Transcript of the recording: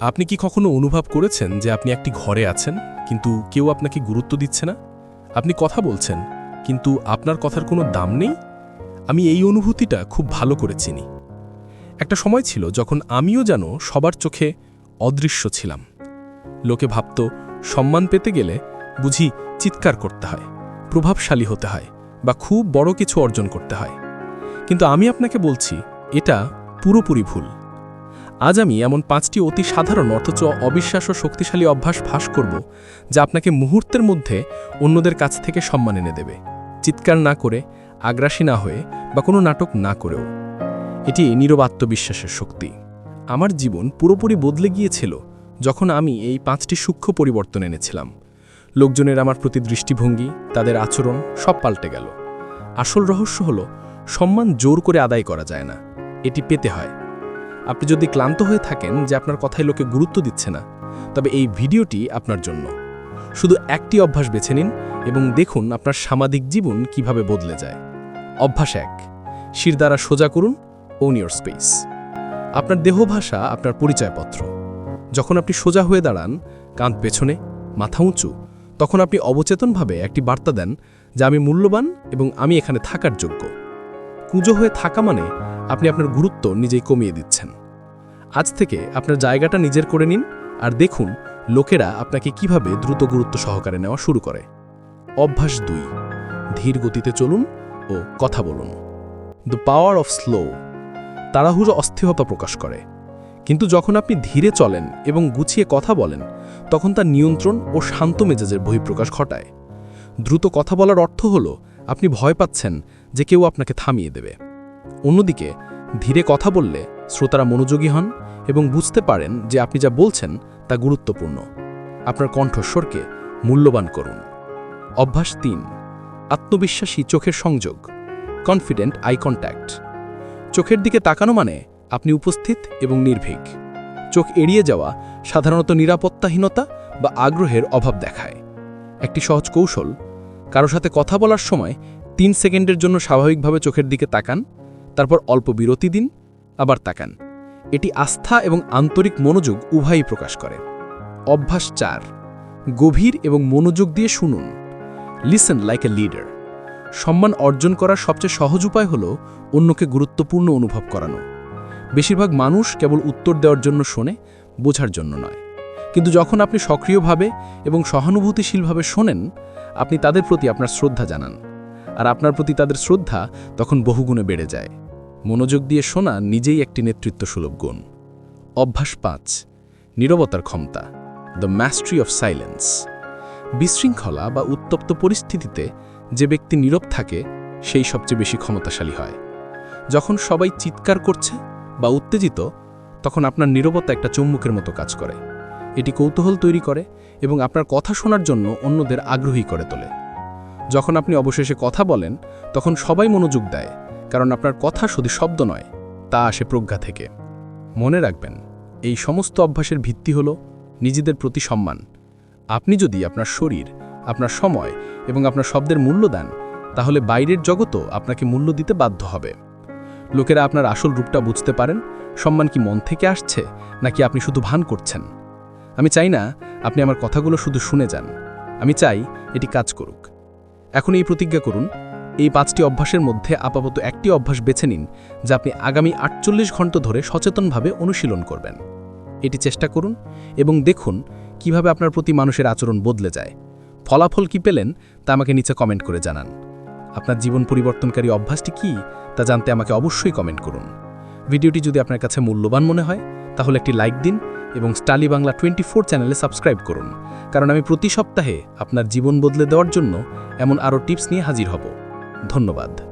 আপনি কি কখনো অনুভব করেছেন যে আপনি একটি ঘরে আছেন, কিন্তু কেউ আপনাকে গুরুত্ব দিচ্ছে না? আপনি কথা বলছেন, কিন্তু আপনার কথার কোনো দাম নেই? আমি এই অনুভূতিটা খুব ভালো করে চিনি। একটা সময় ছিল যখন আমিও যেন সবার চোখে অদৃশ্য ছিলাম। লোকে ভাবত, সম্মান পেতে গেলে বুঝি চিৎকার করতে হয়, প্রভাবশালী হতে হয় বা খুব বড় কিছু অর্জন করতে হয়। কিন্তু আমি আপনাকে বলছি, এটা পুরোপুরি ভুল। আজ আমি এমন পাঁচটি অতি সাধারণ, অথচ অবিশ্বাস্য শক্তিশালী অভ্যাস ফাঁস করব, যা আপনাকে মুহূর্তের মধ্যে অন্যদের কাছ থেকে সম্মান এনে দেবে। চিৎকার না করে, আগ্রাসী না হয়ে, বা কোনো নাটক না করেও। এটি নীরব আত্মবিশ্বাসের শক্তি। আমার জীবন পুরোপুরি বদলে গিয়েছিল যখন আমি এই পাঁচটি সূক্ষ্ম পরিবর্তন এনেছিলাম। লোকজনের আমার প্রতি দৃষ্টিভঙ্গি, তাদের আচরণ সব পাল্টে গেল। আসল রহস্য হল, সম্মান জোর করে আদায় করা যায় না। এটি পেতে হয়। আপনি যদি ক্লান্ত হয়ে থাকেন যে আপনার কথায় লোকে গুরুত্ব দিচ্ছে না, তবে এই ভিডিওটি আপনার জন্য। শুধু একটি অভ্যাস বেছে নিন এবং দেখুন আপনার সামাজিক জীবন কীভাবে বদলে যায়। অভ্যাস এক, শির দ্বারা সোজা করুন ওন ইয়োর স্পেস আপনার দেহভাষা আপনার পরিচয়পত্র। যখন আপনি সোজা হয়ে দাঁড়ান, কাঁধ পেছনে, মাথা উঁচু, তখন আপনি অবচেতনভাবে একটি বার্তা দেন, যে আমি মূল্যবান এবং আমি এখানে থাকার যোগ্য। কুঁজো হয়ে থাকা মানে আপনি আপনার গুরুত্ব নিজেই কমিয়ে দিচ্ছেন। আজ থেকে আপনার জায়গাটা নিজের করে নিন আর দেখুন লোকেরা আপনাকে কীভাবে দ্রুত গুরুত্ব সহকারে নেওয়া শুরু করে। অভ্যাস দুই, ধীর গতিতে চলুন ও কথা বলুন। দ্য পাওয়ার অফ স্লো তাড়াহুড়ো অস্থিরতা প্রকাশ করে। কিন্তু যখন আপনি ধীরে চলেন এবং গুছিয়ে কথা বলেন, তখন তার নিয়ন্ত্রণ ও শান্ত মেজাজের বহিঃপ্রকাশ ঘটায়। দ্রুত কথা বলার অর্থ হল আপনি ভয় পাচ্ছেন যে কেউ আপনাকে থামিয়ে দেবে। অন্যদিকে, ধীরে কথা বললে শ্রোতারা মনোযোগী হন এবং বুঝতে পারেন যে আপনি যা বলছেন তা গুরুত্বপূর্ণ। আপনার কণ্ঠস্বরকে মূল্যবান করুন। অভ্যাস তিন, আত্মবিশ্বাসী চোখের সংযোগ কনফিডেন্ট আই কন্ট্যাক্ট চোখের দিকে তাকানো মানে আপনি উপস্থিত এবং নির্ভীক। চোখ এড়িয়ে যাওয়া সাধারণত নিরাপত্তাহীনতা বা আগ্রহের অভাব দেখায়। একটি সহজ কৌশল কারও সাথে কথা বলার সময় তিন সেকেন্ডের জন্য স্বাভাবিকভাবে চোখের দিকে তাকান, তারপর অল্প বিরতি দিন আবার তাকান। এটি আস্থা এবং আন্তরিক মনোযোগ উভয়ই প্রকাশ করে। অভ্যাস চার, গভীর এবং মনোযোগ দিয়ে শুনুন। লিসেন লাইক এ লিডার সম্মান অর্জন করার সবচেয়ে সহজ উপায় হল অন্যকে গুরুত্বপূর্ণ অনুভব করানো। বেশিরভাগ মানুষ কেবল উত্তর দেওয়ার জন্য শোনে, বোঝার জন্য নয়। কিন্তু যখন আপনি সক্রিয়ভাবে এবং সহানুভূতিশীলভাবে শোনেন, আপনি তাদের প্রতি আপনার শ্রদ্ধা জানান। আর আপনার প্রতি তাদের শ্রদ্ধা তখন বহুগুণে বেড়ে যায়। মনোযোগ দিয়ে শোনা নিজেই একটি নেতৃত্ব সুলভ গুণ। অভ্যাস পাঁচ, নীরবতার ক্ষমতা দ্য ম্যাস্ট্রি অফ সাইলেন্স বিশৃঙ্খলা বা উত্তপ্ত পরিস্থিতিতে যে ব্যক্তি নীরব থাকে, সেই সবচেয়ে বেশি ক্ষমতাশালী হয়। যখন সবাই চিৎকার করছে বা উত্তেজিত, তখন আপনার নীরবতা একটা চুম্বকের মতো কাজ করে। এটি কৌতূহল তৈরি করে এবং আপনার কথা শোনার জন্য অন্যদের আগ্রহী করে তোলে। যখন আপনি অবশেষে কথা বলেন, তখন সবাই মনোযোগ দেয়। কারণ আপনার কথা শুধু শব্দ নয়, তা আসে প্রজ্ঞা থেকে। মনে রাখবেন, এই সমস্ত অভ্যাসের ভিত্তি হল নিজেদের প্রতি সম্মান। আপনি যদি আপনার শরীর, আপনার সময় এবং আপনার শব্দের মূল্য দেন, তাহলে বাইরের জগতও আপনাকে মূল্য দিতে বাধ্য হবে। লোকেরা আপনার আসল রূপটা বুঝতে পারেন, সম্মান কি মন থেকে আসছে, নাকি আপনি শুধু ভান করছেন? আমি চাই না আপনি আমার কথাগুলো শুধু শুনে যান। আমি চাই এটি কাজ করুক। এখন এই প্রতিজ্ঞা করুন এই পাঁচটি অভ্যাসের মধ্যে আপাতত একটি অভ্যাস বেছে নিন, যা আপনি আগামী আটচল্লিশ ঘণ্টা ধরে সচেতনভাবে অনুশীলন করবেন। এটি চেষ্টা করুন এবং দেখুন কীভাবে আপনার প্রতি মানুষের আচরণ বদলে যায়। ফলাফল কি পেলেন তা আমাকে নিচে কমেন্ট করে জানান। আপনার জীবন পরিবর্তনকারী অভ্যাসটি কি তা জানতে আমাকে অবশ্যই কমেন্ট করুন। ভিডিওটি যদি আপনার কাছে মূল্যবান মনে হয়, তাহলে একটি লাইক দিন এবং স্টালি বাংলা টোয়েন্টি ফোর চ্যানেলে সাবস্ক্রাইব করুন, কারণ আমি প্রতি সপ্তাহে আপনার জীবন বদলে দেওয়ার জন্য এমন আরও টিপস নিয়ে হাজির হব। ধন্যবাদ।